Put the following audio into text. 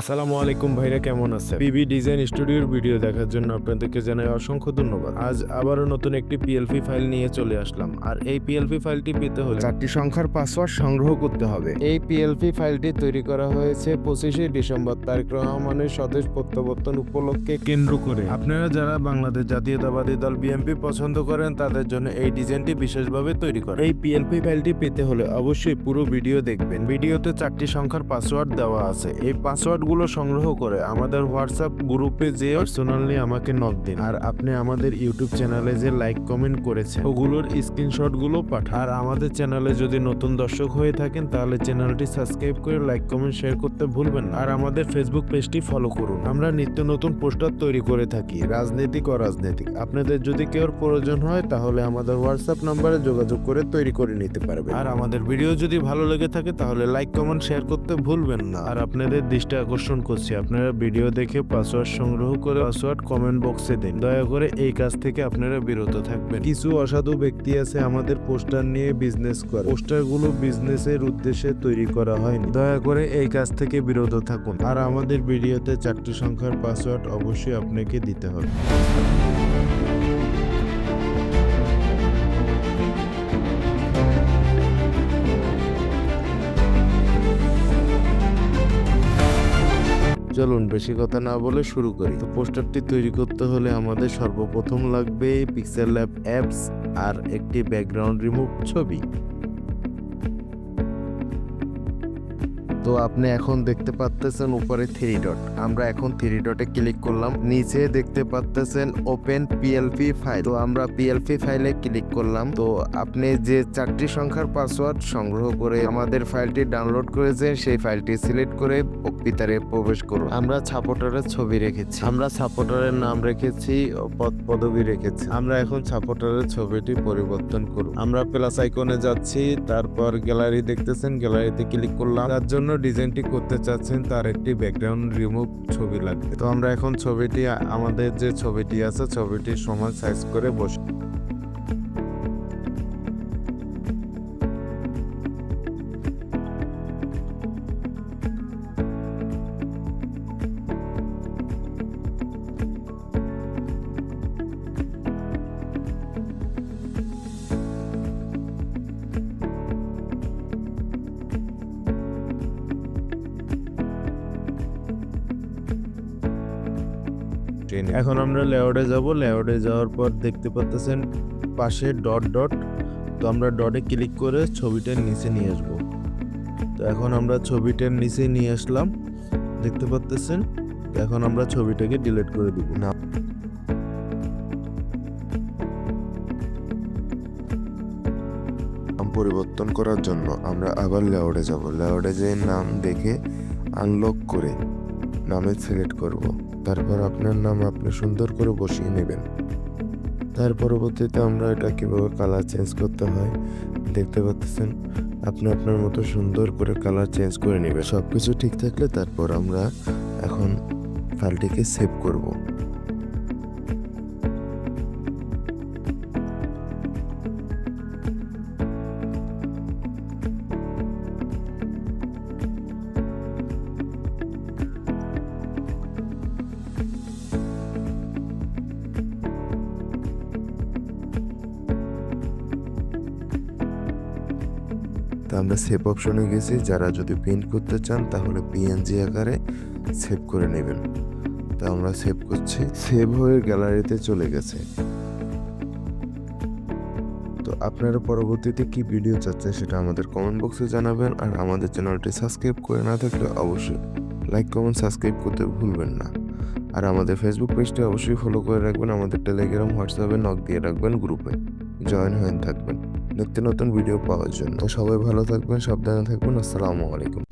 আসসালামু আলাইকুম ভাইরা, কেমন আছে পিবি ডিজাইন স্টুডিওর ভিডিও দেখার জন্য আপনাদেরকে জানাই অসংখ্য ধন্যবাদ। আজ আবারও নতুন একটি পিএলপি ফাইল নিয়ে চলে আসলাম। আর এই পিএলপি ফাইলটি পেতে হলে চারটি সংখ্যার পাসওয়ার্ড সংগ্রহ করতে হবে। এই পিএলপি ফাইলটি তৈরি করা হয়েছে পঁচিশে ডিসেম্বর। তারেক রহমানের স্বদেশ প্রত্যাবর্তন উপলক্ষে কেন্দ্র করে। আপনারা যারা বাংলাদেশ জাতীয়তাবাদী দল বিএনপি পছন্দ করেন, তাদের জন্য এই ডিজাইনটি বিশেষভাবে তৈরি করা। এই পিএলপি ফাইলটি পেতে হলে অবশ্যই পুরো ভিডিও দেখবেন। ভিডিওতে চারটি সংখ্যার পাসওয়ার্ড দেওয়া আছে। এই পাসওয়ার্ড গুলো সংগ্রহ করে আমাদের হোয়াটসঅ্যাপ গ্রুপে যে পার্সোনালি আমাকে নক দিন। আর আপনি আমাদের ইউটিউব চ্যানেলে যে লাইক কমেন্ট করেছেন, ওগুলোর স্ক্রিনশটগুলো পাঠান। আর আমাদের চ্যানেলে যদি নতুন দর্শক হয়ে থাকেন, তাহলে চ্যানেলটি সাবস্ক্রাইব করে লাইক কমেন্ট শেয়ার করতে ভুলবেন আর আমাদের ফেসবুক পেজটি ফলো করুন। আমরা নিত্য নতুন পোস্টার তৈরি করে থাকি, রাজনৈতিক ও রাজনৈতিক আপনাদের যদি কেউ প্রয়োজন হয়, তাহলে আমাদের হোয়াটসঅ্যাপ নাম্বারে যোগাযোগ করে তৈরি করে নিতে পারবেন। আর আমাদের ভিডিও যদি ভালো লেগে থাকে, তাহলে লাইক কমেন্ট শেয়ার করতে ভুলবেন না। আর আপনাদের দৃষ্টি আকর্ষণ করছি। আপনারা ভিডিও দেখে পাসওয়ার্ড সংগ্রহ করে পাসওয়ার্ড কমেন্ট বক্সে দিন। দয়া করে এই কাজ থেকে আপনারা বিরত থাকবেন। কিছু অসাধু ব্যক্তি আছে আমাদের পোস্টার নিয়ে বিজনেস করে। পোস্টারগুলো বিজনেসের উদ্দেশ্যে তৈরি করা হয়নি। দয়া করে এই কাজ থেকে বিরত থাকুন। আর আমাদের ভিডিওতে চারটি সংখ্যার পাসওয়ার্ড অবশ্যই আপনাকে দিতে হবে। চলুন বেশি কথা না বলে শুরু করি। তো পোস্টারটি তৈরি করতে হলে আমাদের সর্বপ্রথম লাগবে পিক্সেল ল্যাব অ্যাপস আর একটি ব্যাকগ্রাউন্ড রিমুভ ছবি। তো আপনি এখন দেখতে পাচ্তেছেন উপরে থ্রি ডট আমরা এখন থ্রি ডটে ক্লিক করলাম। নিচে দেখতে পাচ্তেছেন ওপেন পিএলপি ফাইল তো আমরা পিএলপি ফাইলে ক্লিক করলাম। তো আপনি যে চারটি সংখ্যার পাসওয়ার্ড সংগ্রহ করে আমাদের ফাইলটি ডাউনলোড করেছেন সেই ফাইলটি সিলেক্ট করে ভিতরে প্রবেশ করুন। আমরা সাপোর্টারের ছবি রেখেছি। আমরা সাপোর্টারের নাম রেখেছি, পদ পদবি রেখেছি। আমরা এখন সাপোর্টারের ছবিটি পরিবর্তন করব আমরা প্লাস আইকনে যাচ্ছি, তারপর গ্যালারি দেখতেছেন গ্যালারিতে ক্লিক করলাম। তার জন্য ডিজাইনটি করতে চাচ্ছেন, তার একটি ব্যাকগ্রাউন্ড রিমুভ ছবি লাগবে। তো আমরা এখন ছবিটি, আমাদের যে ছবিটি আছে, ছবিটির সমান সাইজ করে বসে। ট্রেনে এখন আমরা লেআউটে যাব। লেআউটে যাওয়ার পর দেখতে পাচ্তেছেন পাশে ডট ডট তো আমরা ডটে ক্লিক করে ছবিটার নিচে নিয়ে আসব। তো এখন আমরা ছবিটার নিচে নিয়ে আসলাম। দেখতে পাচ্তেছেন? এখন আমরা ছবিটাকে ডিলিট করে দিব। না নাম পরিবর্তন করার জন্য আমরা আবার লেআউটে যাব। লেআউটে যে নাম দেখে আনলক করে নামে সিলেক্ট করব। তারপর আপনার নাম আপনি সুন্দর করে বসিয়ে নেবেন। তার পরবর্তীতে আমরা এটা কীভাবে কালার চেঞ্জ করতে হয়, দেখতে পাচ্ছেন? আপনি আপনার মতো সুন্দর করে কালার চেঞ্জ করে নেবেন। সব কিছু ঠিক থাকলে তারপর আমরা এখন ফাইলটিকে সেভ করব। তা আমরা সেভ অপশনে গেছি। যারা যদি প্রিন্ট করতে চান, তাহলে পিএনজি আকারে সেভ করে নেবেন। তা আমরা সেভ করছি। সেভ হয়ে গ্যালারিতে চলে গেছে। তো আপনারা পরবর্তীতে কি ভিডিও চাচ্ছেন সেটা আমাদের কমেন্ট বক্সে জানাবেন। আর আমাদের চ্যানেলটি সাবস্ক্রাইব করে না থাকলে অবশ্যই লাইক কমেন্ট সাবস্ক্রাইব করতে ভুলবেন না। আর আমাদের ফেসবুক পেজটি অবশ্যই ফলো করে রাখবেন। আমাদের টেলিগ্রাম হোয়াটসঅ্যাপে নক দিয়ে রাখবেন গ্রুপে জয়েন হয়ে থাকবেন। নিত্য নতুন ভিডিও পাওয়ার জন্য। সবাই ভালো থাকবেন সাবধানে থাকবেন। আসসালামু আলাইকুম।